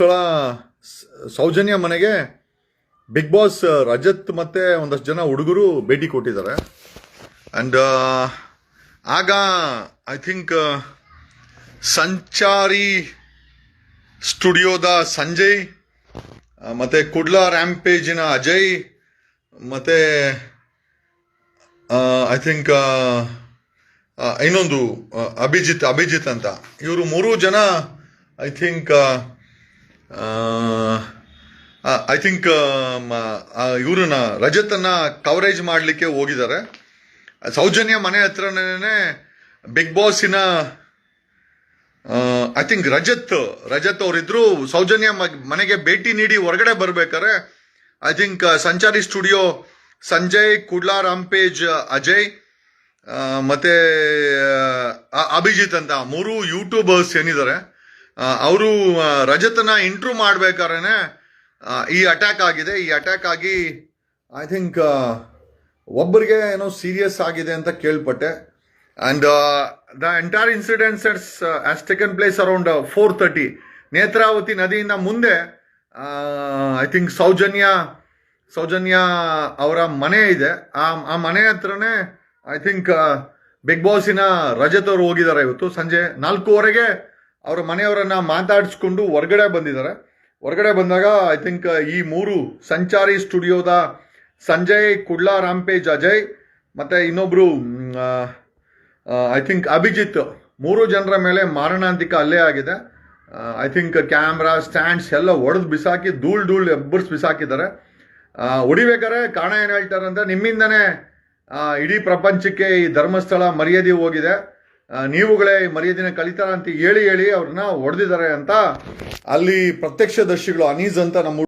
ಧರ್ಮಸ್ಥಳ ಸೌಜನ್ಯ ಮನೆಗೆ big boss Rajat ಮತ್ತೆ ಒಂದಷ್ಟು ಜನ ಹುಡುಗರು ಭೇಟಿ ಕೊಟ್ಟಿದ್ದಾರೆ. ಅಂಡ್ ಆಗ ಐ ಥಿಂಕ್ ಸಂಚಾರಿ ಸ್ಟುಡಿಯೋದ ಸಂಜಯ್ ಮತ್ತೆ ಕುಡ್ಲಾ ರ್ಯಾಂಪೇಜಿನ ಅಜಯ್, ಮತ್ತೆ ಐ ಥಿಂಕ್ ಇನ್ನೊಂದು ಅಭಿಜಿತ್ ಅಭಿಜಿತ್ ಅಂತ. ಇವರು ಮೂರು ಜನ ಐ ಥಿಂಕ್ ಐ ಥಿಂಕ್ ಇವ್ರನ್ನ, ರಜತನ್ನ ಕವರೇಜ್ ಮಾಡಲಿಕ್ಕೆ ಹೋಗಿದ್ದಾರೆ. ಸೌಜನ್ಯ ಮನೆ ಹತ್ರನೇ ಬಿಗ್ ಬಾಸಿನ ಐ ಥಿಂಕ್ ರಜತ್ ರಜತ್ ಅವರಿದ್ರು ಸೌಜನ್ಯ ಮನೆಗೆ ಭೇಟಿ ನೀಡಿ ಹೊರಗಡೆ ಬರ್ಬೇಕಾರೆ I think Sanchari Studio Sanjay, Kudla, Rampage, Ajay ಮತ್ತೆ ಅಭಿಜಿತ್ ಅಂತ ಮೂರು ಯೂಟ್ಯೂಬರ್ಸ್ ಏನಿದ್ದಾರೆ. ಅವರು ರಜತನ ಇಂಟ್ರೂ ಮಾಡ್ಬೇಕಾದ್ರೆ ಈ ಅಟ್ಯಾಕ್ ಆಗಿದೆ. ಈ ಅಟ್ಯಾಕ್ ಆಗಿ ಐ ಥಿಂಕ್ ಒಬ್ಬರಿಗೆ ಏನೋ ಸೀರಿಯಸ್ ಆಗಿದೆ ಅಂತ ಕೇಳ್ಪಟ್ಟೆ. And the entire incidents has taken place around four thirty Netravati ನದಿಯಿಂದ ಮುಂದೆ ಐ ಥಿಂಕ್ ಸೌಜನ್ಯ ಸೌಜನ್ಯ ಅವರ ಮನೆ ಇದೆ. ಆ ಆ ಮನೆ ಹತ್ರನೇ ಐ ಥಿಂಕ್ ಬಿಗ್ ಬಾಸಿನ ರಜತ್ ಅವರು ಹೋಗಿದ್ದಾರೆ ಇವತ್ತು. ಸಂಜೆ ನಾಲ್ಕೂವರೆಗೆ ಅವರ ಮನೆಯವರನ್ನ ಮಾತಾಡಿಸ್ಕೊಂಡು ಹೊರಗಡೆ ಬಂದಿದ್ದಾರೆ. ಹೊರಗಡೆ ಬಂದಾಗ ಐ ಥಿಂಕ್ ಈ ಮೂರು ಸಂಚಾರಿ ಸ್ಟುಡಿಯೋದ ಸಂಜಯ್, ಕುಡ್ಲಾ ರಾಮ್ಪೇಜ್ ಅಜಯ್, ಮತ್ತೆ ಇನ್ನೊಬ್ರು ಐ ಥಿಂಕ್ ಅಭಿಜಿತ್, ಮೂರು ಜನರ ಮೇಲೆ ಮಾರಣಾಂತಿಕ ಹಲ್ಲೆ ಆಗಿದೆ. ಐ ಥಿಂಕ್ ಕ್ಯಾಮ್ರಾ ಸ್ಟ್ಯಾಂಡ್ಸ್ ಎಲ್ಲ ಒಡೆದು ಬಿಸಾಕಿ, ಧೂಳ್ ಧೂಳ್ ಎಬ್ಬರ್ಸ್ ಬಿಸಾಕಿದ್ದಾರೆ. ಹೊಡಿಬೇಕಾದ್ರೆ ಕಾರಣ ಏನು ಹೇಳ್ತಾರೆ ಅಂತ ನಿಮ್ಮಿಂದನೇ ಇಡೀ ಪ್ರಪಂಚಕ್ಕೆ ಈ ಧರ್ಮಸ್ಥಳ ಮರ್ಯಾದೆ ಹೋಗಿದೆ. ನೀವುಗಳೇ ಮರ್ಯಾದಿನ ಕಲಿತಾರ ಅಂತ ಹೇಳಿ ಹೇಳಿ ಅವ್ರನ್ನ ಹೊಡೆದಿದ್ದಾರೆ ಅಂತ ಅಲ್ಲಿ ಪ್ರತ್ಯಕ್ಷದರ್ಶಿಗಳು ಅನೀಸ್ ಅಂತ ನಮ್ಮ